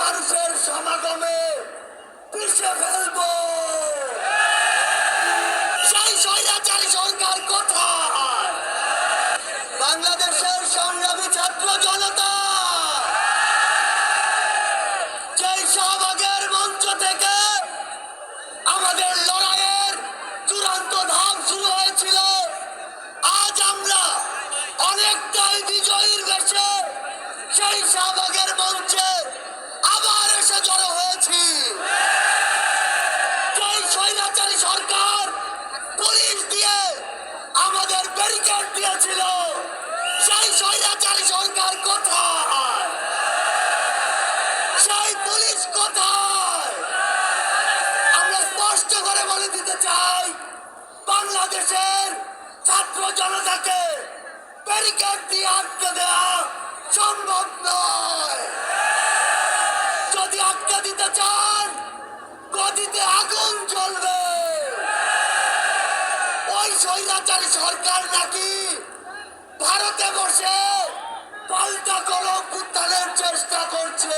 মানুষের সমাগমে পিষে ফেলব। সেই সরকার বাংলাদেশের সংগ্রামী ছাত্র জনতা। সেই শাহবাগের মঞ্চ থেকে আমাদের লড়াইয়ের চূড়ান্ত ধাপ শুরু হয়েছিল, আজ আমরা অনেকটাই সেই মঞ্চে আবার এসে জড়ো হয়েছি। স্বৈরাচারী সরকার, পুলিশ দিয়ে আমাদের ব্যারিকেড দিয়েছিল। সেই স্বৈরাচারী সরকার কোথায়? সেই পুলিশ কোথায়? আমরা স্পষ্ট করে বলে দিতে চাই, বাংলাদেশের ছাত্র জনতাকে ব্যারিকেড দিয়ে আটকে দেওয়া সম্ভব নয়। দিতে চান, গদিতে আগুন জ্বলবে। ওই স্বৈরাচারী সরকার নাকি ভারতে বসে পাল্টা কলম উত্থানের চেষ্টা করছে।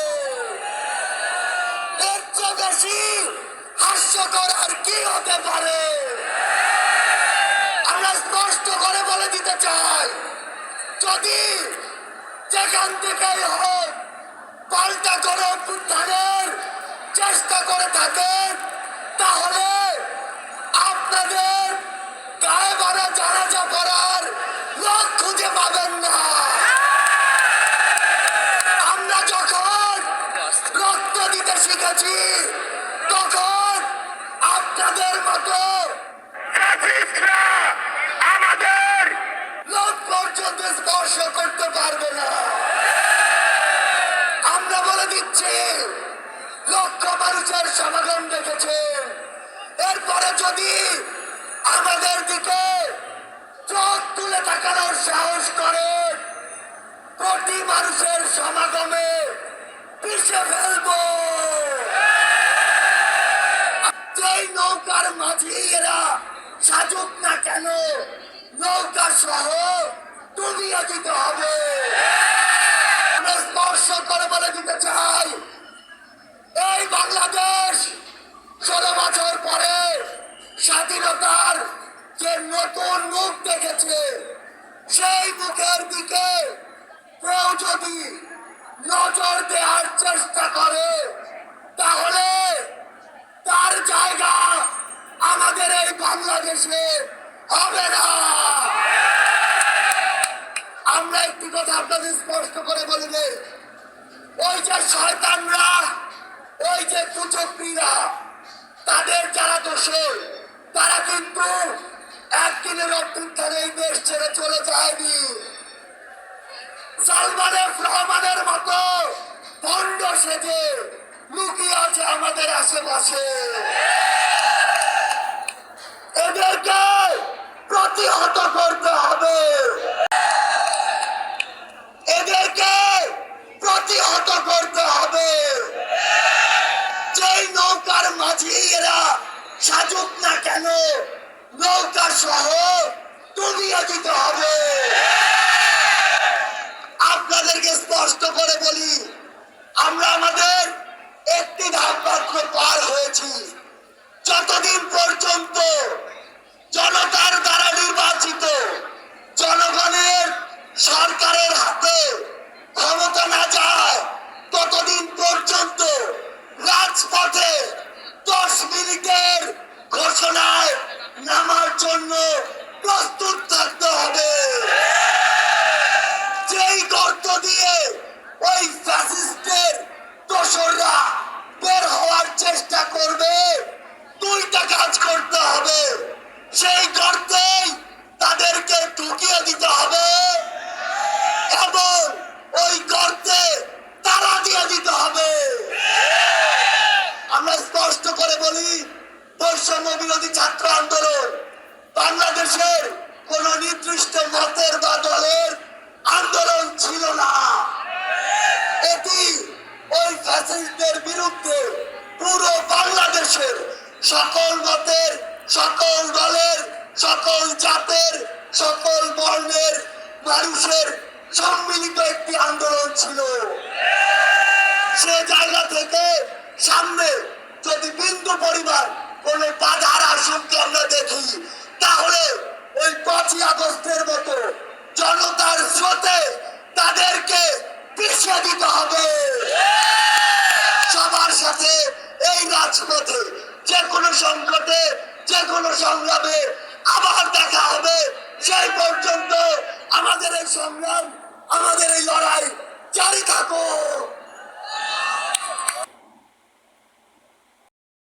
এর চেয়ে বেশি হাস্যকর আর কি হতে পারে? আমরা স্পষ্ট করে বলে দিতে চাই, যদি যেখান থেকেই হোক পাল্টা করে উত্থানের চেষ্টা করে থাকেন, তাহলে আপনাদের গায়ে বাড়া জানাজা করার লোক খুঁজে পাবেন না। আমরা যখন রক্ত দিতে শিখেছি, তখন আপনাদের মতো যদি আমাদের দিকে চোখ তুলে তাকানোর সাহস করেন কোটি মানুষের সমাগমে পিষে ফেলব। যেই নৌকার মাঝি এরা সাজুক না কেন, নৌকা সহ ডুবিয়ে দিতে হবে। স্পর্শ করে বলে দিতে চাই, এই বাংলাদেশ ষোলো বছর পরে স্বাধীনতার যে নতুন মুখ দেখেছে, সেই মুখের দিকে কেউ যদি নজর দেওয়ার চেষ্টা করে, তাহলে তার জায়গা আমাদের এই বাংলাদেশে হবে না। আমরা একটি কথা আপনাদের স্পষ্ট করে বলে ওই যে শয়তানরা, ওই যে কুচক্রীরা, তাদের যারা দোষর তারা কিন্তু একদিনের অভ্যুত্থানে এই দেশ ছেড়ে চলে যায়নি। সালমানের, রহমানের মতো ভণ্ড সেজে লুকিয়ে আছে আমাদের আশেপাশে। এদেরকে প্রতিহত করতে হবে। এদেরকে প্রতিহত করতে হবে। যেই নৌকার মাঝি এরা সাজুক কেন? নৌকা সহ দুনিয়া দিতে হবে। আপনাদেরকে স্পষ্ট করে বলি, আমরা আমাদের একটি ধাপ পার হয়েছি। কাজ করতে হবে। সেই গর্তেই তাদেরকে ঢুকিয়ে দিতে হবে। দলের সকল জাতের, সকল বর্ণের, মানুষের সম্মিলিত একটি আন্দোলন ছিল। সে জায়গা থেকে সামনে যদি বিন্দু পরিবার কোন বাধার আশঙ্কা আমরা দেখি, তাহলে ওই পাঁচই আগস্টের মতো জনতার স্রোতে তাদেরকে পিছিয়ে দিতে হবে। সবার সাথে এই রাজপথে যে কোনো সংকটে যে কোনো সংগ্রামে আবার দেখা হবে। সেই পর্যন্ত আমাদের এই সংগ্রাম, আমাদের এই লড়াই জারি থাকুক।